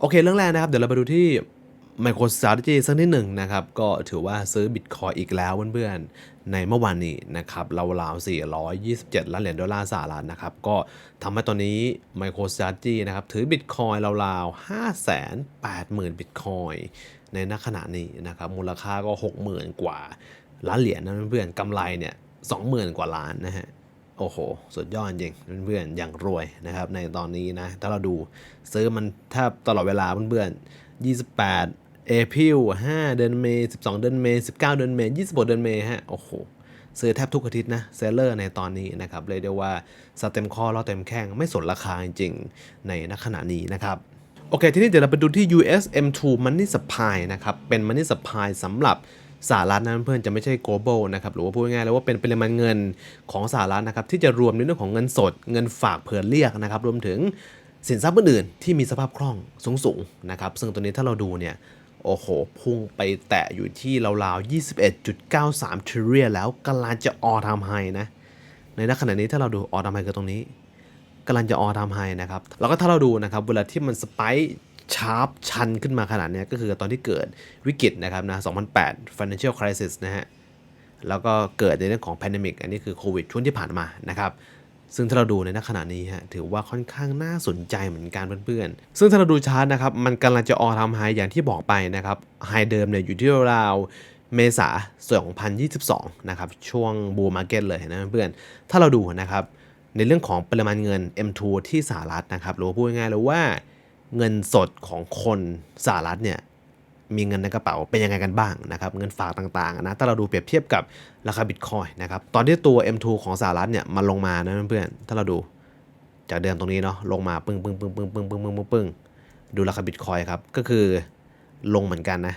โอเคเรื่องแรกนะครับ เดี๋ยวเราไปดูที่ MicroStrategy สักนิดหนึ่งนะครับ ก็ถือว่าซื้อ Bitcoin อีกแล้วเพื่อนๆ ในเมื่อวานนี้นะครับราวๆ427 ล้านเหรียญดอลลาร์สหรัฐนะครับ ก็ทำให้ตอนนี้ MicroStrategy นะครับ ถือ Bitcoin ราวๆ 580,000 Bitcoin ในณขณะนี้นะครับ มูลค่าก็ 60,000 กว่าล้านเหรียญนะเพื่อนๆกำไรเนี่ย20,000 กว่าล้านนะฮะ โอ้โห สุดยอดจริงเพื่อนๆอย่างรวยนะครับในตอนนี้นะ ถ้าเราดูซื้อมันแทบตลอดเวลาเพื่อนๆ 28 เอพิล5เดือนเมย์12 เดือนเมย์19 เดือนเมย์26 เดือนเมย์ฮะ โอ้โห ซื้อแทบทุกอาทิตย์นะเซลเลอร์ในตอนนี้นะครับเลยกได้ว่าสเต็มข้อล้อเต็มแข้งไม่สนราคาจริงๆในณขณะนี้นะครับโอเค ทีนี้เดี๋ยวเราไปดูที่ USM2 Money Supply นะครับเป็น Money Supply สำหรับ สหรัฐนะเพื่อนจะไม่ใช่ global นะครับหรือว่าพูดง่ายๆเลยว่าเป็นปริมาณเงินของสหรัฐนะครับที่จะรวมในเรื่องของเงินสด เงินฝากเผื่อเรียกนะครับรวมถึงสินทรัพย์อื่นๆที่มีสภาพคล่องสูงๆนะครับซึ่งตัวนี้ถ้าเราดูเนี่ยโอ้โห พุ่งไปแตะอยู่ที่ราวๆ 21.93 trillion แล้วกำลังจะออทำไฮนะ ในขณะนี้ถ้าเราดูออทำไฮคือตรงนี้กำลังจะออทำไฮนะครับ แล้วก็ถ้าเราดูนะครับ เวลาที่มันสไปค์ ชาร์ปชันขึ้นมาขนาดนี้ก็คือตอนที่เกิดวิกฤตนะครับนะ 2008 financial crisis นะฮะ แล้วก็เกิดในเรื่องของ pandemic อันนี้คือโควิดช่วงที่ผ่านมานะครับ ซึ่งถ้าเราดูในณขณะนี้ฮะถือว่าค่อนข้างน่าสนใจเหมือนกันเพื่อนๆ ซึ่งถ้าเราดูชาร์ตนะครับ มันกำลังจะออทำไฮอย่างที่บอกไปนะครับไฮเดิมเนี่ยอยู่ที่ราวเมษา 2022 นะครับ ช่วงบูมมาร์เก็ตเลยนะเพื่อนๆถ้าเราดูนะครับ ในเรื่องของปริมาณเงิน M2 ที่สหรัฐนะครับหรือว่าพูดง่ายๆเลยว่า เงินสดของคนสหรัฐเนี่ยมีเงินในกระเป๋าเป็นยังไงกันบ้างนะครับเงินฝากต่างๆนะถ้าเราดูเปรียบเทียบกับราคาบิตคอยนะครับตอนที่ตัว M2 ของสหรัฐเนี่ยมันลงมานะเพื่อนๆถ้าเราดูจากเดิมตรงนี้เนาะลงมาปึ้งปึ้งปึ้งปึ้งปึ้งปึ้งปึ้งปึ้งปึ้งดูราคาบิตคอยครับก็คือลงเหมือนกันนะ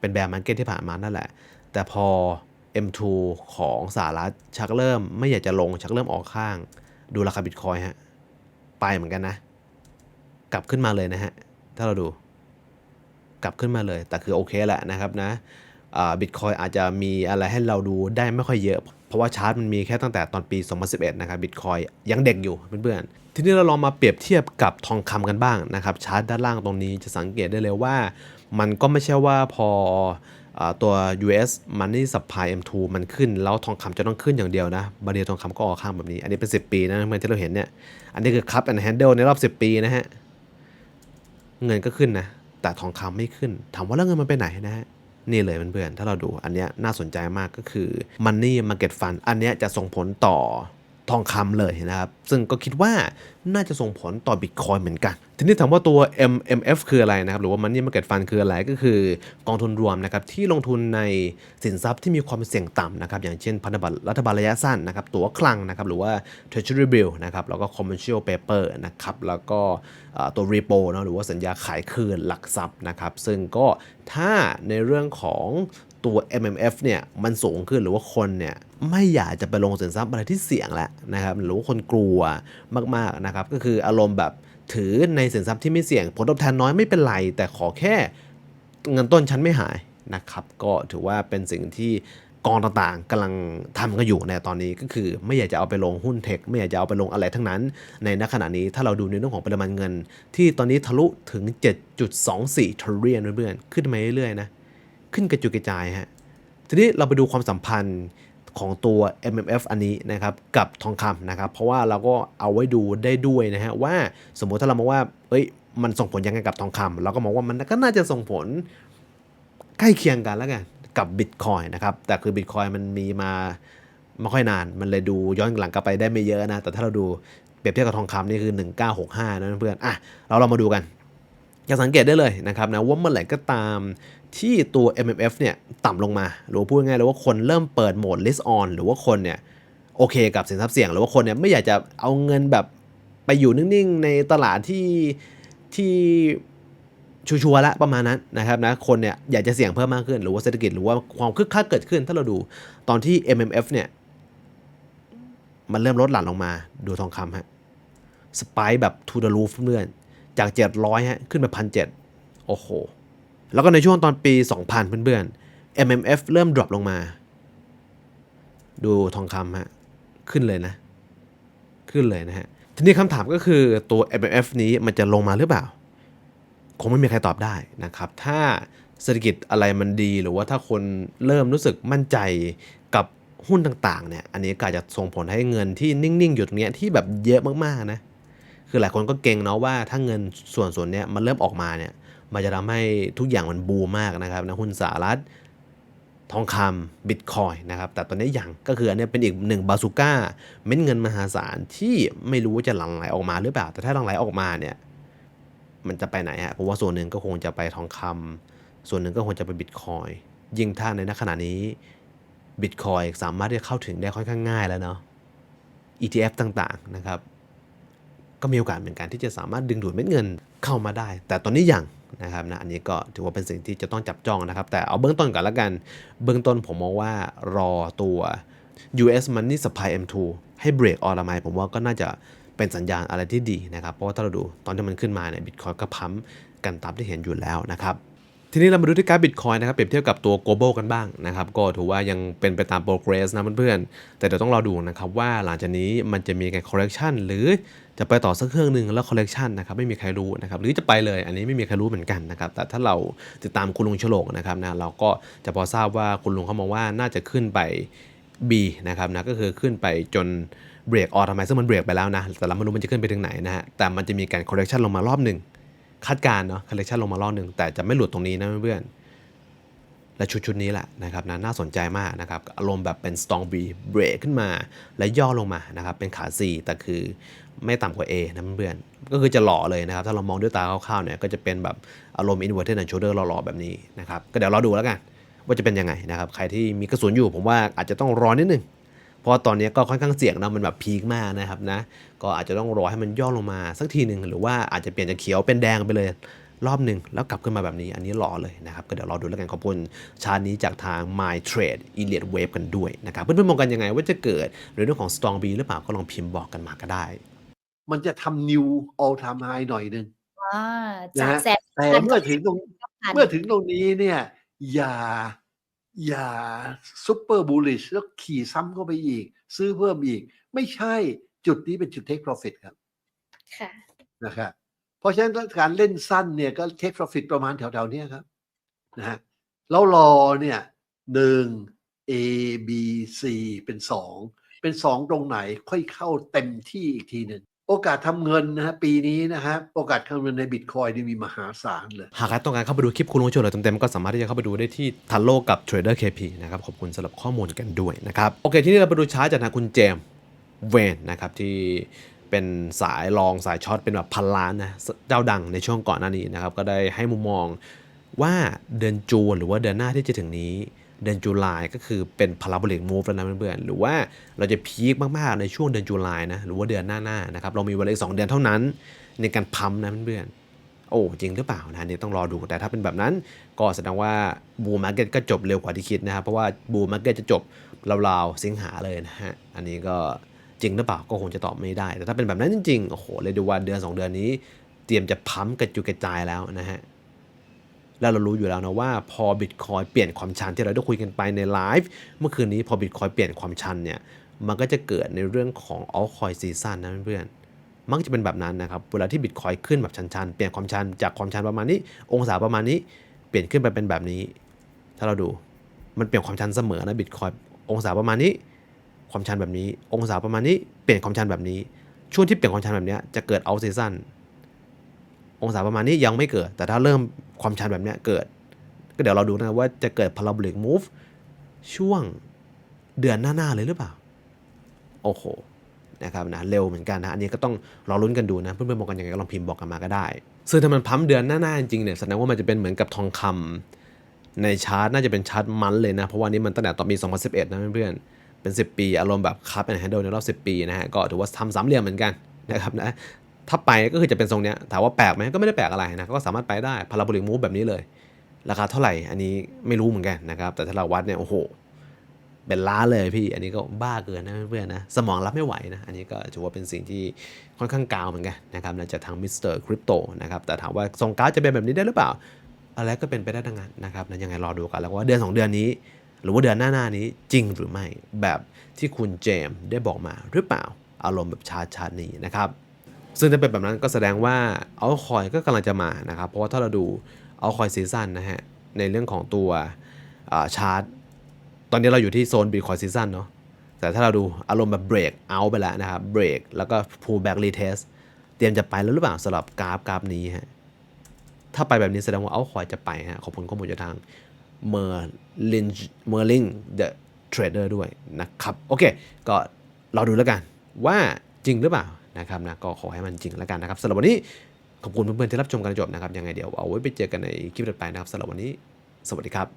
เป็นแบร์มาร์เก็ตที่ผ่านมานั่นแหละ แต่พอ M2 ของสหรัฐชักเริ่มไม่อยากจะลงชักเริ่มออกข้าง ดูราคาบิตคอยฮะไปเหมือนกันนะ กลับขึ้นมาเลยนะฮะ ถ้าเราดูกลับขึ้นมาเลย แต่คือโอเคแหละนะครับนะบิตคอยอาจจะมีอะไรให้เราดูได้ไม่ค่อยเยอะ เพราะว่าชาร์ตมันมีแค่ตั้งแต่ตอนปี 2011 นะครับบิตคอยยังเด็กอยู่เพื่อนๆ ทีนี้เราลองมาเปรียบเทียบกับทองคำกันบ้างนะครับ ชาร์ตด้านล่างตรงนี้จะสังเกตได้เลยว่า มันก็ไม่ใช่ว่าพออาตัว US Money Supply M2 มันขึ้น แล้วทองคำจะต้องขึ้นอย่างเดียวนะบาเรียทองคำก็ออกข้างแบบนี้ อันนี้เป็น 10 ปีนะเหมือนที่เราเห็นเนี่ย อันนี้คือคัพแอนด์แฮนเดิลในรอบ 10 ปีนะฮะ เงินก็ขึ้นนะ แต่ทองคำไม่ขึ้น ถามว่าแล้วเงินมันไปไหนนะฮะ นี่เลยเพื่อนๆ ถ้าเราดูอันเนี้ยน่าสนใจมากก็คือ Money Market Fund อันเนี้ยจะส่งผลต่อ ทองคำเลยนะครับ ซึ่งก็คิดว่าน่าจะส่งผลต่อ Bitcoin เหมือนกัน ทีนี้ถามว่าตัว MMF คืออะไรนะครับ หรือว่า Money Market Fund คืออะไรก็คือกองทุนรวมนะครับที่ลงทุนในสินทรัพย์ที่มีความเสี่ยงต่ำนะครับ อย่างเช่นพันธบัตรรัฐบาลระยะสั้นนะครับ ตั๋วคลังนะครับ หรือว่า Treasury Bill นะครับ แล้วก็ Commercial Paper นะครับ แล้วก็ตัว Repo นะหรือว่าสัญญาขายคืนหลักทรัพย์นะครับ ซึ่งก็ถ้าในเรื่องของตัว MMF เนี่ยมันสูงขึ้นหรือว่าคนเนี่ย ไม่อยากจะไปลงสินทรัพย์อะไรที่เสี่ยงแล้วนะครับหรือว่าคนกลัวมากๆนะครับ ก็คืออารมณ์แบบถือในสินทรัพย์ที่ไม่เสี่ยง ผลตอบแทนน้อยไม่เป็นไร แต่ขอแค่เงินต้นฉันไม่หายนะครับ ก็ถือว่าเป็นสิ่งที่กองต่างๆกำลังทำกันอยู่ในตอนนี้ก็คือ ไม่อยากจะเอาไปลงหุ้นเทค ไม่อยากจะเอาไปลงอะไรทั้งนั้น ในณขณะนี้ถ้าเราดูในเรื่องของปริมาณเงิน ที่ตอนนี้ทะลุถึง 7.24 trillion เพื่อนๆขึ้นมาเรื่อยๆนะขึ้นกระจุกระจายฮะทีนี้เราไปดูความสัมพันธ์ ของตัว MMF อันนี้นะครับกับทองคำนะครับ เพราะว่าเราก็เอาไว้ดูได้ด้วยนะฮะว่าสมมุติถ้าเรามองว่าเอ้ยมันส่งผลยังไงกับทองคำเราก็มองว่ามันก็น่าจะส่งผลใกล้เคียงกันแล้วกันกับบิตคอยนะครับแต่คือบิตคอยมันมีมาไม่ค่อยนาน มันเลยดูย้อนหลังกลับไปได้ไม่เยอะนะ แต่ถ้าเราดูเปรียบเทียบกับทองคำนี่คือ 1965 นะเพื่อนอะเราเรามาดูกันจะสังเกตได้เลยนะครับนะว่าเมื่อไหร่ก็ตาม ที่ตัว MMF เนี่ยต่ำลงมา หรือพูดง่ายๆเลยว่าคนเริ่มเปิดโหมด list on หรือว่าคนเนี่ยโอเคกับสินทรัพย์เสี่ยง หรือว่าคนเนี่ยไม่อยากจะเอาเงินแบบไปอยู่นิ่งๆ ในตลาดที่ที่ชัวร์ๆล้วประมาณนั้นนะครับนะคนเนี่ยอยากจะเสี่ยงเพิ่มมากขึ้น หรือว่าเศรษฐกิจหรือว่าความคึกคักเกิดขึ้น ถ้าเราดูตอนที่ MMF เนี่ยมันเริ่มลดหลั่นลงมาดูทองคำฮะสไปแบบ to the roof เพื่อนจาก 700ฮะขึ้นไปพันเโอ้โห แล้วก็ในช่วงตอนปี 2000 เพื่อนๆ MMF เริ่มดรอปลงมา ดูทองคำฮะ ขึ้นเลยนะ ขึ้นเลยนะฮะ ทีนี้คำถามก็คือตัว MMF นี้มันจะลงมาหรือเปล่า คงไม่มีใครตอบได้นะครับ ถ้าเศรษฐกิจอะไรมันดีหรือว่าถ้าคนเริ่มรู้สึกมั่นใจกับหุ้นต่างๆเนี่ย อันนี้ก็อาจจะส่งผลให้เงินที่นิ่งๆ อยู่ตรงเนี้ยที่แบบเยอะมากๆนะ คือหลายคนก็เก่งเนาะว่าถ้าเงินส่วนส่วนเนี้ยมันเริ่มออกมาเนี่ย มันจะทำให้ทุกอย่างมันบูมมากนะครับนะหุ้นสหรัฐทองคำบิตคอยนะครับแต่ตอนนี้ยังก็คืออันนี้เป็นอีกหนึ่งบาซูก้าเม็ดเงินมหาศาลที่ไม่รู้ว่าจะหลั่งไหลออกมาหรือเปล่า แต่ถ้าหลั่งไหลออกมาเนี่ยมันจะไปไหนฮะผมว่าส่วนหนึ่งก็คงจะไปทองคำส่วนหนึ่งก็คงจะไปบิตคอยยิ่งถ้าในณขณะนี้บิตคอยสามารถที่จะเข้าถึงได้ค่อนข้างง่ายแล้วเนาะ ETF ต่างๆนะครับ ก็มีโอกาสเหมือนกันที่จะสามารถดึงดูดเม็ดเงินเข้ามาได้ แต่ตอนนี้ยังนะครับนะอันนี้ก็ถือว่าเป็นสิ่งที่จะต้องจับจ้องนะครับ แต่เอาเบื้องต้นก่อนละกัน เบื้องต้นผมมองว่ารอตัว US Money Supply M2 ให้เบรกออลไมผมว่าก็น่าจะเป็นสัญญาณอะไรที่ดีนะครับ เพราะว่าถ้าเราดูตอนที่มันขึ้นมาเนี่ยบิตคอยก็พัมกันตามที่เห็นอยู่แล้วนะครับ ทีนี้เรามาดูที่กราฟบิตคอยนะครับเปรียบเทียบกับตัว global กันบ้างนะครับ ก็ถือว่ายังเป็นไปตาม progress นะเพื่อนๆ แต่เดี๋ยวต้องรอดูนะครับว่าหลังจากนี้มันจะมีการ correction หรือจะไปต่อสักเครื่องหนึ่งแล้ว correction นะครับไม่มีใครรู้นะครับหรือจะไปเลยอันนี้ไม่มีใครรู้เหมือนกันนะครับแต่ถ้าเราติดตามคุณลุงฉลกนะครับนะเราก็จะพอทราบว่าคุณลุงเขามองว่าน่าจะขึ้นไป B นะครับนะก็คือขึ้นไปจนเบรกออทำไมซึ่งมันเบรกไปแล้วนะแต่เราไม่รู้มันจะขึ้นไปถึงไหนนะฮะแต่มันจะมีการ correction ลงมารอบหนึ่ง คาดการเนาะ correction ลงมารอบหนึ่งแต่จะไม่หลุดตรงนี้นะเพื่อนๆและชุดชุดนี้แหละนะครับนะน่าสนใจมากนะครับอารมณ์แบบเป็น strong B เบรกขึ้นมา และย่อลงมานะครับเป็นขา C แต่คือไม่ต่ำกว่า A นะเพื่อนก็คือจะหล่อเลยนะครับ ถ้าเรามองด้วยตาคร่าวๆเนี่ยก็จะเป็นแบบอารมณ์ inverted and shoulder หล่อๆแบบนี้นะครับก็เดี๋ยวเราดูแล้วกัน ว่าจะเป็นยังไงนะครับ ใครที่มีกระสุนอยู่ผมว่าอาจจะต้องรอนิดนึง เพราะว่าตอนนี้ก็ค่อนข้างเสี่ยงนะมันแบบพีคมากนะครับนะ ก็อาจจะต้องรอให้มันย่อลงมาสักทีหนึ่งหรือว่าอาจจะเปลี่ยนจากเขียวเป็นแดงไปเลยรอบหนึ่งแล้วกลับขึ้นมาแบบนี้อันนี้รอเลยนะครับ ก็เดี๋ยวรอดูแล้วกันขอบคุณชาร์ตนี้จากทาง My Trade Elliott Wave กันด้วยนะครับ เพื่อนๆมองกันยังไงว่าจะเกิดหรือเรื่องของ Strong B หรือเปล่าก็ลองพิมพ์บอกกันมาก็ได้ มันจะทำ new all time high หน่อยหนึ่งอ่านะจากฮะแสนแต่พันเมื่อถึงตรงพันเมื่อถึงตรงนี้เนี่ยอย่า อย่าซุปเปอร์บูลลิชแล้วขี่ซ้ำเข้าไปอีก ซื้อเพิ่มอีก ไม่ใช่จุดนี้เป็นจุด take profit ครับค่ะนะครับเพราะฉะนั้นการเล่นสั้นเนี่ยก็ take profit ประมาณแถวๆเนี้ยครับนะฮะแล้วรอเนี่ยหนึ่ง A B C เป็นสองเป็นสองตรงไหนค่อยเข้าเต็มที่อีกทีหนึ่ง โอกาสทำเงินนะฮะปีนี้นะฮะโอกาสทำเงินในบิตคอยนี่มีมหาศาลเลย หากใครต้องการเข้าไปดูคลิปคุณลุงโชว์เลยเต็มๆ ก็สามารถที่จะเข้าไปดูได้ที่ทันโลกับ Trader KP นะครับ ขอบคุณสำหรับข้อมูลกันด้วยนะครับ โอเค ที่นี่เราไปดูชาร์ตจากทางคุณเจมส์เวนนะครับที่เป็นสายรองสายช็อตเป็นแบบพันล้านนะเจ้าดังในช่วงก่อนหน้านี้นะครับก็ได้ให้มุมมองว่าเดือนจูนหรือว่าเดือนหน้าที่จะถึงนี้ เดือนจุลายก็คือเป็นพาราโบลิกมูฟแล้วนะเพื่อนๆหรือว่าเราจะพีคมากๆในช่วงเดือนจุลายนะหรือว่าเดือนหน้าๆนะครับเรามีเวลาอีกสองเดือนเท่านั้น ในการพัมนะเพื่อนๆโอ้จริงหรือเปล่านะนี่ต้องรอดูแต่ถ้าเป็นแบบนั้น ก็แสดงว่าบูมมาร์เก็ตก็จบเร็วกว่าที่คิดนะครับเพราะว่าบูมมาร์เก็ตจะจบราวๆสิงหาเลยนะฮะอันนี้ก็จริงหรือเปล่าก็คงจะตอบไม่ได้ แต่ถ้าเป็นแบบนั้นจริงๆโอ้โหเลยดูว่าเดือน 2 เดือนนี้ เตรียมจะพัมกระจุกระจายแล้วนะฮะ แล้วเรารู้อยู่แล้วนะว่าพอบิตคอยเปลี่ยนความชันที่เราได้คุยกันไปในไลฟ์เมื่อคืนนี้พอบิตคอยเปลี่ยนความชันเนี่ยมันก็จะเกิดในเรื่องของออลคอยซีซันนะเพื่อนมักจะเป็นแบบนั้นนะครับ เวลาที่บิตคอยขึ้นแบบชันๆ เปลี่ยนความชันจากความชันประมาณนี้ องศาประมาณนี้ เปลี่ยนขึ้นไปเป็นแบบนี้ ถ้าเราดู มันเปลี่ยนความชันเสมอนะบิตคอยองศาประมาณนี้ ความชันแบบนี้ องศาประมาณนี้ เปลี่ยนความชันแบบนี้ ช่วงที่เปลี่ยนความชันแบบนี้จะเกิดเอาซีซันองศาประมาณนี้ยังไม่เกิด แต่ถ้าเริ่ม ความชันแบบเนี้ยเกิด ก็เดี๋ยวเราดูนะว่าจะเกิด parabolic move ช่วงเดือนหน้า ๆ เลยหรือเปล่า โอ้โหนะครับนะเร็วเหมือนกันนะอันนี้ก็ต้องรอลุ้นกันดูนะ เพื่อนๆมองกันยังไงก็ลองพิมพ์บอกกันมาก็ได้ ซึ่งถ้ามันพัมเดือนหน้า ๆ จริงๆเนี่ยแสดงว่ามันจะเป็นเหมือนกับทองคำในชาร์ตน่าจะเป็นชาร์ตมันเลยนะ เพราะว่านี้มันตั้งแต่ตอนปี 2011 นะเพื่อนๆเป็น 10 ปี อารมณ์แบบคัพแอนด์แฮนด์ในรอบ 10 ปีนะฮะก็ถือว่าทำสามเหลี่ยมเหมือนกันนะครับนะ ถ้าไปก็คือจะเป็นทรงเนี้ยถามว่าแปลกไหมก็ไม่ได้แปลกอะไรนะก็สามารถไปได้พาราโบลิกมูฟแบบนี้เลย ราคาเท่าไหร่อันนี้ไม่รู้เหมือนกันนะครับ แต่ถ้าเราวัดเนี่ยโอ้โหเป็นล้านเลยพี่ อันนี้ก็บ้าเกินนะเพื่อนๆนะสมองรับไม่ไหวนะอันนี้ก็ถือว่าเป็นสิ่งที่ค่อนข้างกาวเหมือนกันนะครับนะจากทางมิสเตอร์คริปโตนะครับแต่ถามว่าทรงกราฟจะเป็นแบบนี้ได้หรือเปล่า อะไรก็เป็นไปได้ทั้งนั้นนะครับนะยังไงรอดูกันแล้วว่าเดือน 2 เดือนนี้ หรือว่าเดือนหน้าๆนี้จริงหรือไม่แบบที่คุณเจมส์ได้บอกมาหรือเปล่าอารมณ์แบบชาชานี้นะครับ ซึ่งถ้าเป็นแบบนั้นก็แสดงว่าเอาคอยก็กำลังจะมานะครับ เพราะว่าถ้าเราดูเอาคอยซีซันนะฮะ ในเรื่องของตัวชาร์ตตอนนี้เราอยู่ที่โซนบิตคอยซีซันเนาะแต่ถ้าเราดูอารมณ์แบบเบรกเอาไปแล้วนะครับเบรกแล้วก็ pull back retest เตรียมจะไปแล้วหรือเปล่าสำหรับกราฟกราฟนี้ฮะถ้าไปแบบนี้แสดงว่าเอาคอยจะไปฮะขอบคุณข้อมูลจากทางเมอร์ลินเมอร์ลิงเดอะเทรดเดอร์ด้วยนะครับ โอเค ก็เราดูแล้วกันว่าจริงหรือเปล่า นะครับนะก็ขอให้มันจริงแล้วกันนะครับสำหรับวันนี้ขอบคุณเพื่อนๆที่รับชมกันจบนะครับยังไงเดี๋ยวเอาไว้ไปเจอกันในคลิปต่อไปนะครับสำหรับวันนี้ สวัสดีครับ